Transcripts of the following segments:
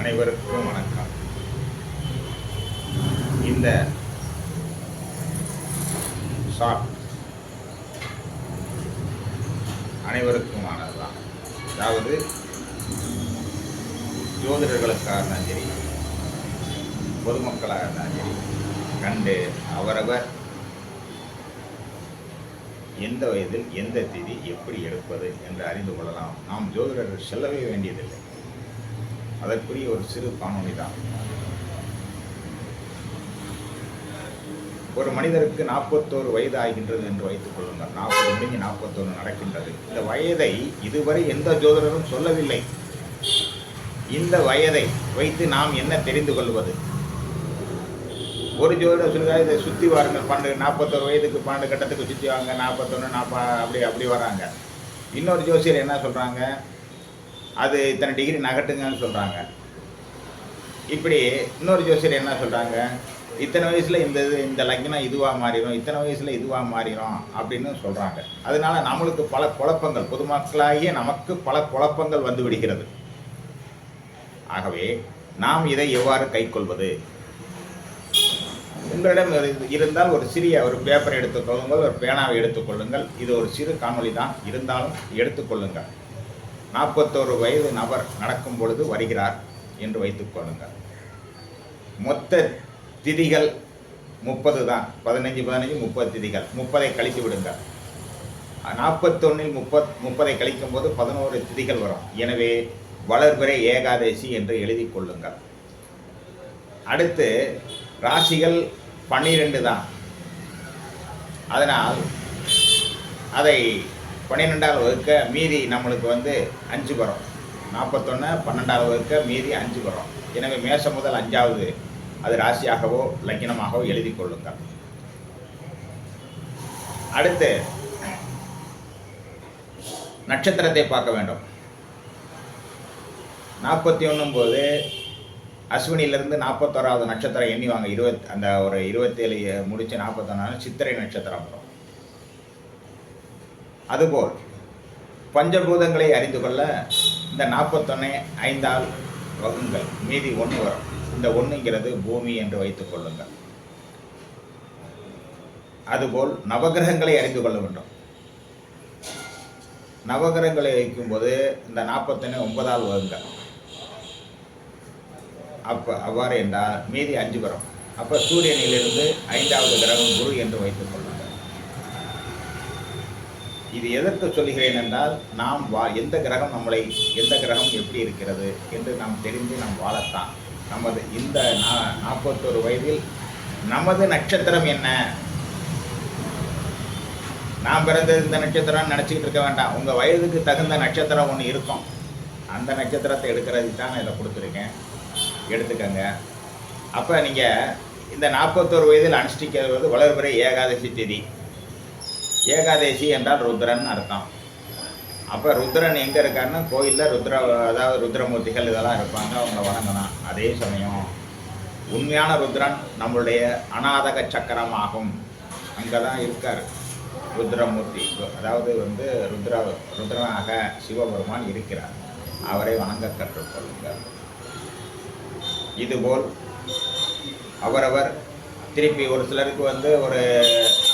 அனைவருக்கும் வணக்கம். இந்த ஷாட் அனைவருக்குமானதுதான். அதாவது ஜோதிடர்களுக்காக இருந்தாலும் சரி பொதுமக்களாக இருந்தாலும் சரி கண்டு அவரவர் எந்த வயதில் எந்த திதி எப்படி எடுப்பது என்று அறிந்து கொள்ளலாம். நாம் ஜோதிடர்கள் செல்லவே வேண்டியதில்லை. அதற்குரிய ஒரு சிறு காணொலி தான். ஒரு மனிதருக்கு நாற்பத்தோரு வயது ஆகின்றது என்று வைத்துக் கொள்ளுங்கள். நாற்பது முடிஞ்சு நாற்பத்தொன்று நடக்கின்றது. இந்த வயதை இதுவரை எந்த ஜோதிடரும் சொல்லவில்லை. இந்த வயதை வைத்து நாம் என்ன தெரிந்து கொள்வது? ஒரு ஜோதிடர் சொல்லுறாரு இதை சுற்றி வாருங்கள் பன்னெண்டு நாற்பத்தோரு வயதுக்கு பன்னெண்டு கட்டத்துக்கு சுற்றி வாங்க நாற்பத்தொன்று நாற்பா அப்படி அப்படி வராங்க. இன்னொரு ஜோசியர் என்ன சொல்கிறாங்க அது இத்தனை டிகிரி நகட்டுங்கன்னு சொல்கிறாங்க இப்படி இன்னொரு ஜோசியர் என்ன சொல்கிறாங்க இத்தனை வயசில் இந்த இது இந்த லக்னம் இதுவாக மாறிடும் இத்தனை வயசில் இதுவாக மாறிடும் அப்படின்னு சொல்கிறாங்க அதனால நம்மளுக்கு பல குழப்பங்கள் பொதுமக்களாகிய நமக்கு பல குழப்பங்கள் வந்து விடுகிறது. ஆகவே நாம் இதை எவ்வாறு கைக்கொள்வது? உங்களிடம் இருந்தால் ஒரு சிறிய ஒரு பேப்பரை எடுத்துக்கொள்ளுங்கள் ஒரு பேனாவை எடுத்துக்கொள்ளுங்கள். இது ஒரு சிறு காணொலி தான். இருந்தாலும் எடுத்துக்கொள்ளுங்கள். நாற்பத்தோரு வயது நபர் நடக்கும் பொழுது வருகிறார் என்று வைத்துக்கொள்ளுங்கள் மொத்த திதிகள் முப்பது தான். பதினஞ்சு பதினஞ்சு முப்பது திதிகள். முப்பதை கழித்து விடுங்கள். நாற்பத்தொன்னில் முப்பத் முப்பதை கழிக்கும் போது பதினோரு திதிகள் வரும். எனவே வளர்பிறை ஏகாதசி என்று எழுதி கொள்ளுங்கள். அடுத்து ராசிகள் பன்னிரெண்டு தான். அதனால் அதை பன்னிரெண்டாவது வகுக்க மீதி நம்மளுக்கு வந்து அஞ்சு வரும். நாற்பத்தொன்று பன்னெண்டாவது வகுக்க மீதி அஞ்சு வரும். எனவே மேஷம் முதல் அஞ்சாவது அது ராசியாகவோ லக்கினமாகவோ எழுதி கொள்ளுங்கள். அடுத்து நட்சத்திரத்தை பார்க்க வேண்டும். நாற்பத்தி ஒன்றும் போது அஸ்வினியிலிருந்து நாற்பத்தோராவது நட்சத்திரம் எண்ணி வாங்க. இருபத் அந்த ஒரு இருபத்தேழு முடிச்சு நாற்பத்தொன்னாவது சித்திரை நட்சத்திரம் வரும். அதுபோல் பஞ்சபூதங்களை அறிந்து கொள்ள இந்த நாற்பத்தொன்னே ஐந்தால் வகுங்கள். மீதி ஒன்று வரும். இந்த ஒன்றுங்கிறது பூமி என்று வைத்துக் கொள்ளுங்கள். அதுபோல் நவகிரகங்களை அறிந்து கொள்ள வேண்டும். நவகிரகங்களை வைக்கும்போது இந்த நாற்பத்தொன்னு ஒன்பதால் வகுங்கள். அப்போ அவ்வாறு என்றால் மீதி அஞ்சு வரும். அப்போ சூரியனிலிருந்து ஐந்தாவது கிரகம் குரு என்று வைத்துக் கொள்ளுங்கள். இது எதற்கு சொல்கிறேன் என்றால் நாம் வா எந்த கிரகம் நம்மளை எந்த கிரகம் எப்படி இருக்கிறது என்று நாம் தெரிந்து நாம் வாழத்தான். நமது இந்த நா- நாற்பத்தோரு வயதில் நமது நட்சத்திரம் என்ன? நான் பிறந்தது இந்த நட்சத்திரம் நினச்சிக்கிட்டு இருக்க வேண்டாம். உங்கள் வயதுக்கு தகுந்த நட்சத்திரம் ஒன்று இருக்கும். அந்த நட்சத்திரத்தை எடுக்கிறதுக்கு தான் நான் இதை கொடுத்துருக்கேன். எடுத்துக்கங்க. அப்போ நீங்கள் இந்த நாற்பத்தோரு வயதில் அனுஷ்டிக்கிறது வளர்பிறை ஏகாதசி திதி. ஏகாதசி என்றால் ருத்ரன் அர்த்தம். அப்போ ருத்ரன் எங்கே இருக்காருன்னா கோயிலில் ருத்ர அதாவது ருத்ரமூர்த்திகள் இதெல்லாம் இருப்பாங்க அவங்க வணங்கலாம் அதே சமயம் உண்மையான ருத்ரன் நம்மளுடைய அநாதக சக்கரம் ஆகும் அங்கே தான் இருக்கார். ருத்ரமூர்த்தி அதாவது வந்து ருத்ர ருத்ரனாக சிவபெருமான் இருக்கிறார். அவரை வணங்க கற்றுக்கொள்ளுங்கள் இதுபோல் அவரவர் திருப்பி ஒரு சிலருக்கு வந்து ஒரு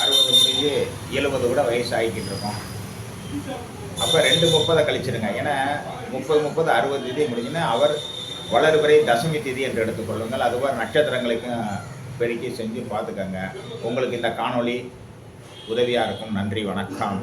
அறுபது முடிஞ்சு எழுபது கூட வயசு ஆகிக்கிட்டு இருக்கோம் அப்போ ரெண்டு முப்பதை கழிச்சிடுங்க ஏன்னா முப்பது முப்பது அறுபது தேதி முடிஞ்சுன்னா அவர் வளர்வரை தசமி திதி என்று எடுத்துக்கொள்ளுங்கள் அதுபோல் நட்சத்திரங்களுக்கும் பெருக்கி செஞ்சு பார்த்துக்கங்க. உங்களுக்கு இந்த காணொளி உதவியாக இருக்கும். நன்றி வணக்கம்.